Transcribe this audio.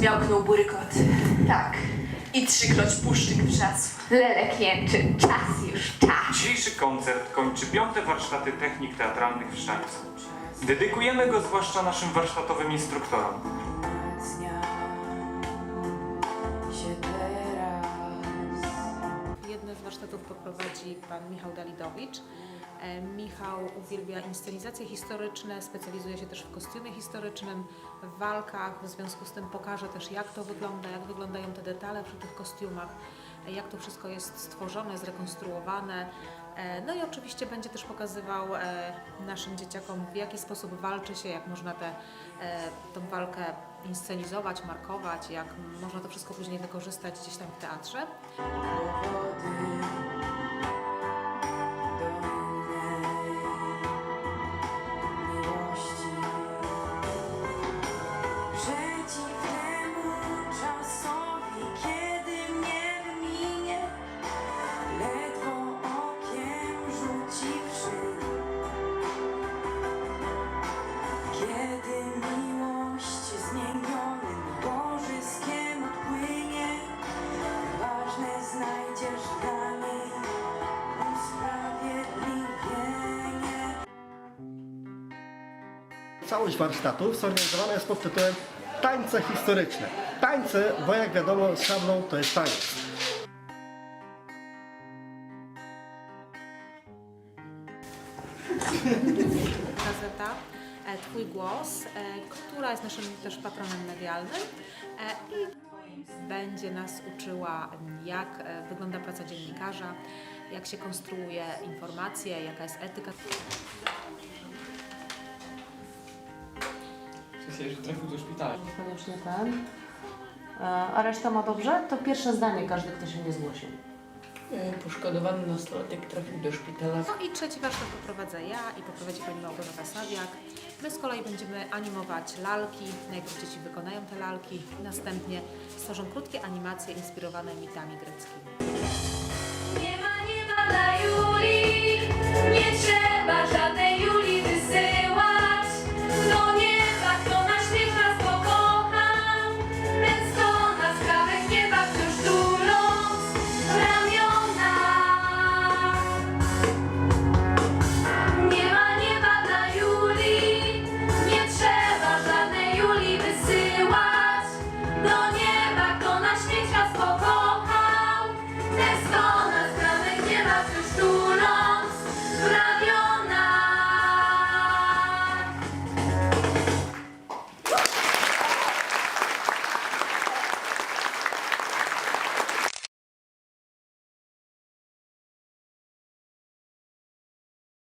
miałknął burykot. Tak. I trzykroć puszczyk wrzasł. Lelek jęczy, czas już, czas. Dzisiejszy koncert kończy piąte warsztaty technik teatralnych w Szańcu. Dedykujemy go zwłaszcza naszym warsztatowym instruktorom. się teraz. Jedne z warsztatów poprowadzi pan Michał Dalidowicz. E, Michał uwielbia inscenizacje historyczne, specjalizuje się też w kostiumie historycznym, w walkach, w związku z tym pokaże też jak to wygląda, jak wyglądają te detale przy tych kostiumach, e, jak to wszystko jest stworzone, zrekonstruowane. E, No i oczywiście będzie też pokazywał naszym dzieciakom w jaki sposób walczy się, jak można tę walkę inscenizować, markować, jak można to wszystko później wykorzystać gdzieś tam w teatrze. Całość warsztatów zorganizowana jest pod tytułem Tańce historyczne. Tańce, bo jak wiadomo, z to jest taniec. gazeta e, Twój Głos, e, która jest naszym też patronem medialnym e, i będzie nas uczyła, jak wygląda praca dziennikarza, jak się konstruuje informacje, jaka jest etyka. Myślę, że trafił do szpitala. Koniecznie ten. E, A reszta ma dobrze? To pierwsze zdanie każdy, kto się nie zgłosił. E, Poszkodowany nastolatek trafił do szpitala. No i trzeci warsztat poprowadzę ja i poprowadzi pani Małgorzata Sawiak. My z kolei będziemy animować lalki, najpierw dzieci wykonają te lalki, następnie stworzą krótkie animacje inspirowane mitami greckimi.